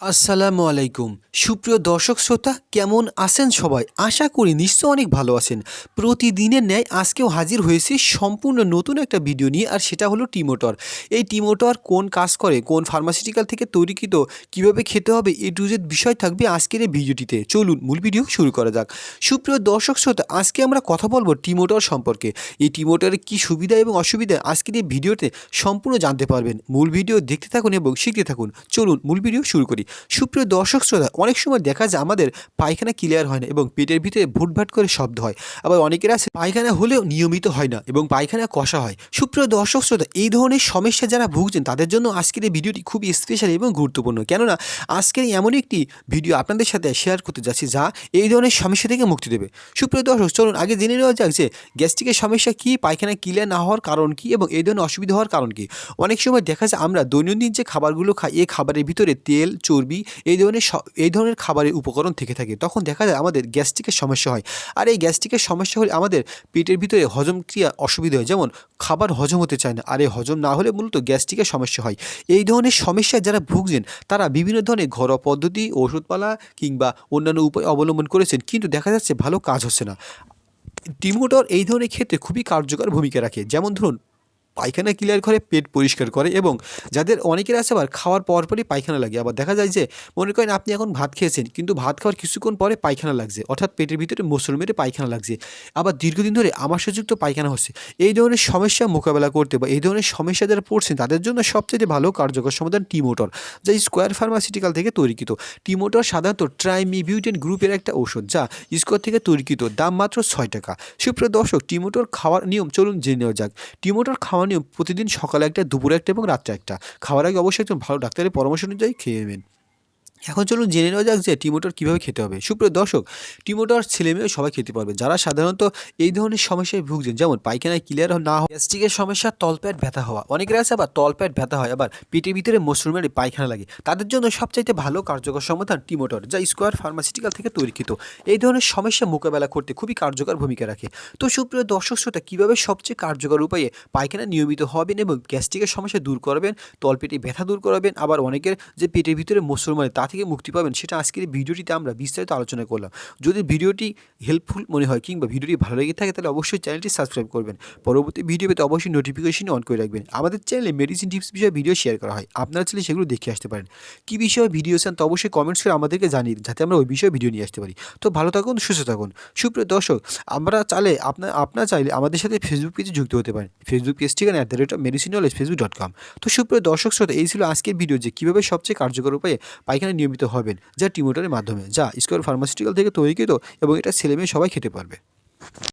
আসসালামু আলাইকুম। সুপ্রিয় দর্শক শ্রোতা, কেমন আছেন সবাই? আশা করি নিশ্চয় অনেক ভালো আছেন। প্রতিদিনের ন্যায় আজকেও হাজির হয়েছি সম্পূর্ণ নতুন একটা ভিডিও নিয়ে, আর সেটা হলো টিমোটর। এই টিমোটর কোন কাজ করে, কোন ফার্মাসিউটিক্যাল থেকে তৈরিকৃত, কীভাবে খেতে হবে, এ টু জেড বিষয় থাকবে আজকের এই ভিডিওটিতে। চলুন মূল ভিডিও শুরু করা যাক। সুপ্রিয় দর্শক শ্রোতা, আজকে আমরা কথা বলব টিমোটর সম্পর্কে। এই টিমোটরের কী সুবিধা এবং অসুবিধা, আজকের এই ভিডিওতে সম্পূর্ণ জানতে পারবেন। মূল ভিডিও দেখতে থাকুন এবং শিখতে থাকুন। চলুন মূল ভিডিও শুরু করি। সুপ্রিয় দর্শক শ্রোতা, অনেক সময় দেখা যায় আমাদের পায়খানা ক্লিয়ার হয় না এবং পেটের ভিতরে ভুটভাট করে শব্দ হয়। আবার অনেকের আছে পায়খানা হলেও নিয়মিত হয় না এবং পায়খানা কষা হয়। সুপ্রিয় দর্শক শ্রোতা, এই ধরনের সমস্যা যারা ভুগছেন, তাদের জন্য আজকের এই ভিডিওটি খুবই স্পেশাল এবং গুরুত্বপূর্ণ। কেননা, আজকের এমন একটি ভিডিও আপনাদের সাথে শেয়ার করতে যাচ্ছি যা এই ধরনের সমস্যা থেকে মুক্তি দেবে। সুপ্রিয় দর্শক, চলুন আগে জেনে নেওয়া যাক যে গ্যাস্ট্রিকের সমস্যা কী, পায়খানা ক্লিয়ার না হওয়ার কারণ কী এবং এই ধরনের অসুবিধা হওয়ার কারণ কী। অনেক সময় দেখা যায় আমরা দৈনন্দিন যে খাবারগুলো খাই, এই খাবারের ভিতরে তেল, চর্বি এই ধরনের এই ধরনের খাবারের উপকরণ থেকে থাকে। তখন দেখা যায় আমাদের গ্যাস্ট্রিকের সমস্যা হয়। আর এই গ্যাস্ট্রিকের সমস্যা হলে আমাদের পেটের ভিতরে হজম ক্রিয়া অসুবিধা হয়। যেমন খাবার হজম হতে চায় না। আর এই হজম না হলে মূলত গ্যাস্ট্রিকের সমস্যা হয়। এই ধরনের সমস্যায় যারা ভুগছেন, তারা বিভিন্ন ধরনের ঘরোয়া পদ্ধতি, ওষুধপালা কিংবা অন্যান্য উপায় অবলম্বন করেছেন, কিন্তু দেখা যাচ্ছে ভালো কাজ হচ্ছে না। টিমোটর এই ধরনের ক্ষেত্রে খুবই কার্যকর ভূমিকা রাখে। যেমন ধরুন পায়খানা ক্লিয়ার করে, পেট পরিষ্কার করে এবং যাদের অনেকের আছে আবার খাওয়ার পর পরই পায়খানা লাগে। আবার দেখা যায় যে, মনে করেন আপনি এখন ভাত খেয়েছেন, কিন্তু ভাত খাওয়ার কিছুক্ষণ পরে পায়খানা লাগছে। অর্থাৎ পেটের ভিতরে মোসল মেরে পায়খানা লাগছে। আবার দীর্ঘদিন ধরে আমাশযুক্ত পায়খানা হচ্ছে। এই ধরনের সমস্যা মোকাবেলা করতে বা এই ধরনের সমস্যা যারা পড়ছেন তাদের জন্য সবচেয়ে ভালো কার্যকর সমাধান টিমোটর যা স্কোয়ার ফার্মাসিউটিক্যাল থেকে তৈরিকৃত। টিমোটর সাধারণত ট্রাইমিবিউটেন গ্রুপের একটা ঔষধ, যা স্কোয়ার থেকে তৈরিকৃত, দাম মাত্র ছয় টাকা। সুপ্রিয় দর্শক টিমোটর খাওয়ার নিয়ম, চলুন জেনে নেওয়া যাক। টিমোটর খাওয়ার নিয়ম প্রতিদিন সকালে একটা, দুপুরে একটা এবং রাত্রে একটা। খাওয়ার আগে অবশ্যই একজন ভালো ডাক্তারের পরামর্শ অনুযায়ী খেয়ে নেবেন। এখন চলুন জেনে নেওয়া যাক যে টিমোটর কীভাবে খেতে হবে। সুপ্রিয় দর্শক, টিমোটর ছেলেমেয়ে সবাই খেতে পারবে। যারা সাধারণত এই ধরনের সমস্যায় ভুগছেন, যেমন পায়খানায় ক্লিয়ার না হওয়া, গ্যাস্ট্রিকের সমস্যা, তলপেট ব্যথা হওয়া, অনেকের আছে আবার তলপেট ব্যথা হয়, আবার পেটের ভিতরে মশরুমের পায়খানা লাগে। তাদের জন্য সবচাইতে ভালো কার্যকর সমাধান টিমোটর, যা স্কোয়ার ফার্মাসিউটিক্যাল থেকে তৈরিকৃত এই ধরনের সমস্যা মোকাবেলা করতে খুবই কার্যকর ভূমিকা রাখে। তো সুপ্রিয় দর্শক, শ্রোতা, কীভাবে সবচেয়ে কার্যকর উপায়ে পায়খানা নিয়মিত হবেন এবং গ্যাস্ট্রিকের সমস্যা দূর করবেন, তলপেটে ব্যথা দূর করাবেন, আবার অনেকের যে পেটের ভিতরে মশরুম হয়, তা থেকে মুক্তি পাবেন। সেটা আজকের ভিডিওটিতে আমরা বিস্তারিত আলোচনা করলাম। যদি ভিডিওটি হেল্পফুল মনে হয় কিংবা ভিডিওটি ভালো লেগে থাকে, তাহলে অবশ্যই চ্যানেলটি সাবস্ক্রাইব করবেন। পরবর্তী ভিডিও পেতে অবশ্যই নোটিফিকেশন অন করে রাখবেন। আমাদের চ্যানেলে মেডিসিন টিপস বিষয়ে ভিডিও শেয়ার করা হয়। আপনারা চাইলে সেগুলো দেখে আসতে পারেন। কী বিষয়ে ভিডিও চান তো অবশ্যই কমেন্টস করে আমাদেরকে জানিয়ে যাতে আমরা ওই বিষয়ে ভিডিও নিয়ে আসতে পারি। তো ভালো থাকুন, সুস্থ থাকুন। সুপ্রিয় দর্শক, আমরা চাইলে আপনার আপনার চাইলে আমাদের সাথে ফেসবুক পেজে যুক্ত হতে পারেন। ফেসবুক পেজ ঠিকানা at the rate of medicine knowledge Facebook dot com তো সুপ্রিয় দর্শক, শ্রোতা, এই ছিল আজকের ভিডিও যে কীভাবে সবচেয়ে কার্যকর উপায়ে পায়খানা নিয়মিত হবেন, যা টিমোটারের মাধ্যমে, যা স্কোয়ার ফার্মাসিউটিক্যাল থেকে তৈরিকৃত এবং এটা ছেলেমেয়ে সবাই খেতে পারবে।